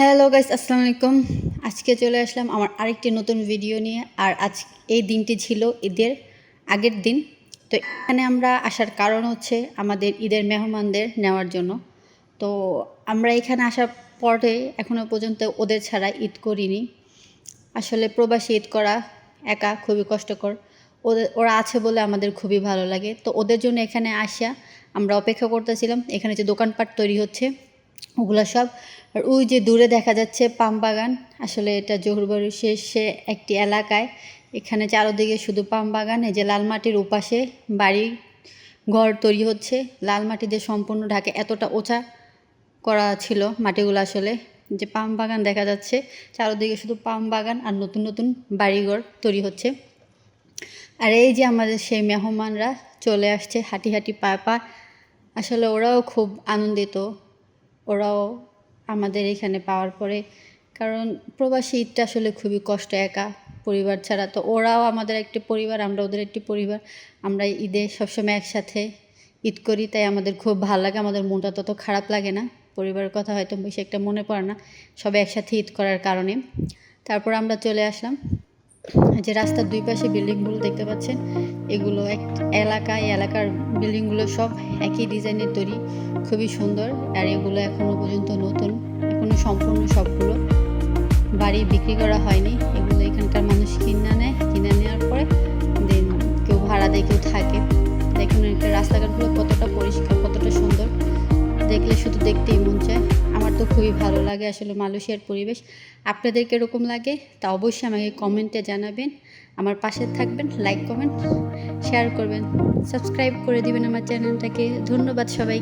Hello guys আসসালামু আলাইকুম। আজকে চলে আসলাম আমার আরেকটি নতুন ভিডিও নিয়ে। আর আজ এই দিনটি ছিল ঈদের আগের দিন। তো এখানে আমরা আসার কারণ হচ্ছে আমাদের ঈদের মেহমানদের নেওয়ার জন্য। তো আমরা এখানে আসার পরে এখনও পর্যন্ত ওদের ছাড়া ঈদ করিনি। আসলে প্রবাসী ঈদ করা একা খুবই কষ্টকর। ওদের, ওরা আছে বলে আমাদের খুবই ভালো লাগে। তো ওদের জন্য এখানে আসা আমরা অপেক্ষা করতেছিলাম। এখানে যে দোকানপাট তৈরি হচ্ছে ওগুলো সব। আর ওই যে দূরে দেখা যাচ্ছে পাম বাগান, আসলে এটা জহুরবাড়ির শেষে একটি এলাকায়। এখানে চারোদিকে শুধু পাম বাগান, এই যে লাল মাটির ওপাশে বাড়ি ঘর তৈরি হচ্ছে। লাল মাটি দিয়ে সম্পূর্ণ ঢাকে এতটা ওচা করা ছিল মাটিগুলো আসলে, যে পাম বাগান দেখা যাচ্ছে। চারোদিকে শুধু পাম বাগান আর নতুন নতুন বাড়িঘর তৈরি হচ্ছে। আর এই যে আমাদের সেই মেহমানরা চলে আসছে হাঁটি হাঁটি পা পা, আসলে ওরাও খুব আনন্দিত। ওরাও আমাদের এখানে পাওয়ার পরে, কারণ প্রবাসী ঈদটা আসলে খুবই কষ্ট একা। পরিবার ছাড়া তো ওরাও আমাদের একটি পরিবার, আমরা ওদের একটি পরিবার। আমরা ঈদে সবসময় একসাথে ঈদ করি, তাই আমাদের খুব ভালো লাগে, আমাদের মনটা তত খারাপ লাগে না। পরিবারের কথা হয়তো বেশি একটা মনে পড়ে না, সবাই একসাথে ঈদ করার কারণে। তারপর আমরা চলে আসলাম। যে রাস্তার দুই পাশে বিল্ডিংগুলো দেখতে পাচ্ছেন, এগুলো এক এলাকা, এই এলাকার বিল্ডিংগুলো সব একই ডিজাইনের তৈরি, খুবই সুন্দর, আর এগুলো এখনও পর্যন্ত নতুন এখনও সম্পূর্ণ সবগুলো। বাড়ি বিক্রি করা হয়নি, এগুলো এখানকার মানুষ কিনে নেয়, কিনে নেওয়ার পরে দেন কেউ ভাড়া দেয়, কেউ থাকে। দেখুন রাস্তাঘাটগুলো কতটা পরিষ্কার, কতটা সুন্দর। দেখলে শুধু দেখতেই মন চায়। আমার তো খুবই ভালো লাগে আসলে মালয়েশিয়ার পরিবেশ। আপনাদের কীরকম লাগে তা অবশ্যই আমাকে কমেন্টে জানাবেন। আমার পাশে থাকবেন লাইক কমেন্ট শেয়ার করবেন সাবস্ক্রাইব করে দিবেন আমার চ্যানেলটাকে ধন্যবাদ সবাই